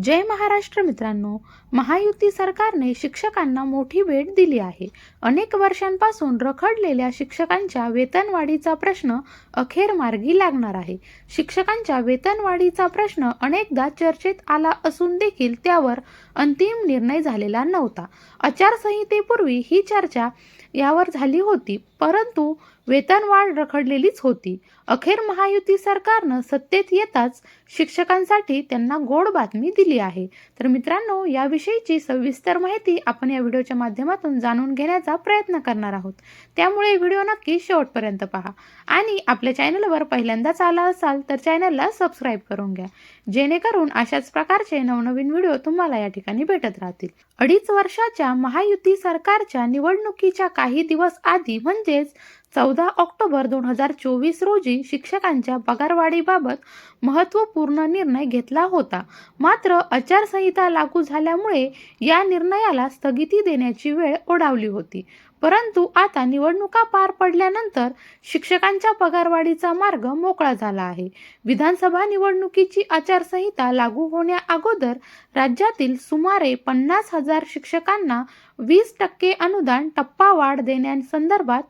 जय महाराष्ट्र मित्रांनो महायुती सरकारने शिक्षकांना मोठी भेट दिली आहे. अनेक वर्षांपासून रखडलेल्या शिक्षकांच्या वेतनवाढीचा प्रश्न अखेर मार्गी लागणार आहे. शिक्षकांच्या वेतनवाढीचा प्रश्न अनेकदा चर्चेत आला असून देखील त्यावर अंतिम निर्णय झालेला नव्हता. आचारसंहितेपूर्वी ही चर्चा यावर झाली होती. परंतु वेतनवाढ रखडलेलीच होती. अखेर महायुती सरकारनं सत्तेत येताच शिक्षकांसाठी त्यांना गोड बातमी दिली आहे. तर मित्रांनो याविषयीची सविस्तर माहिती आपण या व्हिडिओच्या माध्यमातून जाणून घेण्याचा प्रयत्न करणार आहोत. त्यामुळे व्हिडिओ नक्की शेवटपर्यंत पहा. आणि आपल्या चॅनलवर पहिल्यांदाच आला असाल तर चॅनलला सबस्क्राईब करून घ्या. जेणेकरून अशाच प्रकारचे नवनवीन व्हिडिओ तुम्हाला या ठिकाणी भेटत राहतील. अडीच वर्षाच्या महायुती सरकारच्या निवडणुकीच्या काही दिवस आधी म्हणजे is चौदा ऑक्टोबर दोन हजार चोवीस रोजी शिक्षकांच्या पगारवाढीबाबत महत्त्वपूर्ण निर्णय घेतला होता. मात्र आचारसंहिता लागू झाल्यामुळे या निर्णयाला स्थगिती देण्याची वेळ ओढावली होती. परंतु आता निवडणुका पार पडल्यानंतर शिक्षकांच्या पगारवाढीचा मार्ग मोकळा झाला आहे. विधानसभा निवडणुकीची आचारसंहिता लागू होण्या अगोदर राज्यातील सुमारे पन्नास हजार शिक्षकांना वीस टक्के अनुदान टप्पा वाढ देण्यासंदर्भात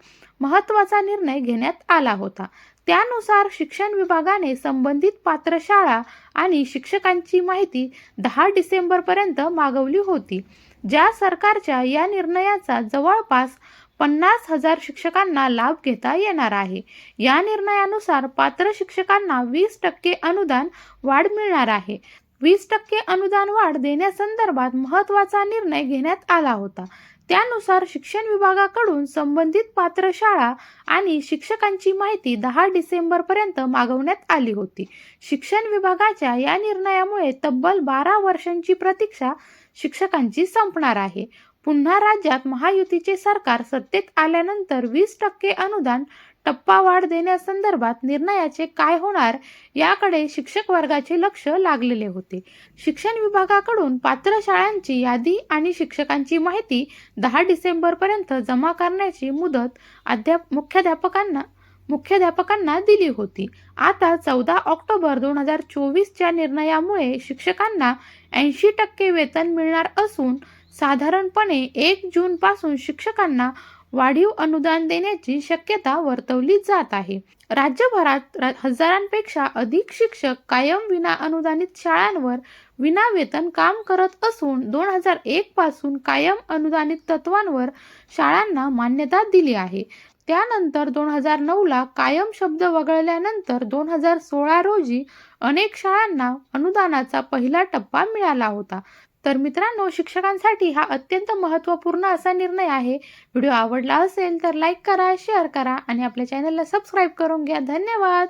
महत्त्वाचा निर्णय घेण्यात आला होता. त्यानुसार शिक्षण विभागाने संबंधित पात्र शाळा आणि शिक्षकांची माहिती दहा डिसेंबरपर्यंत मागवली होती. ज्या सरकारच्या या निर्णयाचा जवळपास पन्नास हजार शिक्षकांना लाभ घेता येणार आहे. या निर्णयानुसार पात्र शिक्षकांना वीस टक्के अनुदान वाढ मिळणार आहे. वीस टक्के अनुदान वाढ देण्यासंदर्भात महत्त्वाचा निर्णय घेण्यात आला होता. त्यानुसार शिक्षण विभागाकडून संबंधित पात्र शाळा आणि शिक्षकांची माहिती दहा डिसेंबरपर्यंत मागवण्यात आली होती. शिक्षण विभागाच्या या निर्णयामुळे तब्बल बारा वर्षांची प्रतीक्षा शिक्षकांची संपणार आहे. पुन्हा राज्यात महायुतीचे सरकार सत्तेत आल्यानंतर वीस टक्के अनुदान टप्पा वाढ देण्यासंदर्भात निर्णयाचे काय होणार याकडे शिक्षक वर्गाचे लक्ष लागलेले होते. शिक्षण विभागाकडून पात्र शाळांची यादी आणि शिक्षकांची माहिती दहा डिसेंबरपर्यंत जमा करण्याची मुदत अद्याप मुख्याध्यापकांना मुख्याध्यापकांना दिली होती. आता चौदा ऑक्टोबर दोन हजार चोवीसच्या निर्णयामुळे शिक्षकांना ऐंशी टक्के वेतन मिळणार असून साधारणपणे एक जूनपासून शिक्षकांना वाढीव अनुदान देण्याची शक्यता वर्तवली जात आहे. राज्यभरात हजारांपेक्षा अधिक शिक्षक कायम विना अनुदानित शाळांवर विना वेतन काम करत असून दोन हजार एक पासून कायम अनुदानित तत्वांवर शाळांना मान्यता दिली आहे. त्यानंतर दोन हजार नऊला कायम शब्द वगळल्यानंतर दोन हजार सोळा रोजी अनेक शाळांना अनुदानाचा पहिला टप्पा मिळाला होता. तर मित्रांनो शिक्षकांसाठी हा अत्यंत महत्त्वपूर्ण असा निर्णय आहे. व्हिडिओ आवडला असेल तर लाईक करा शेअर करा आणि आपल्या चॅनलला सबस्क्राईब करून घ्या. धन्यवाद!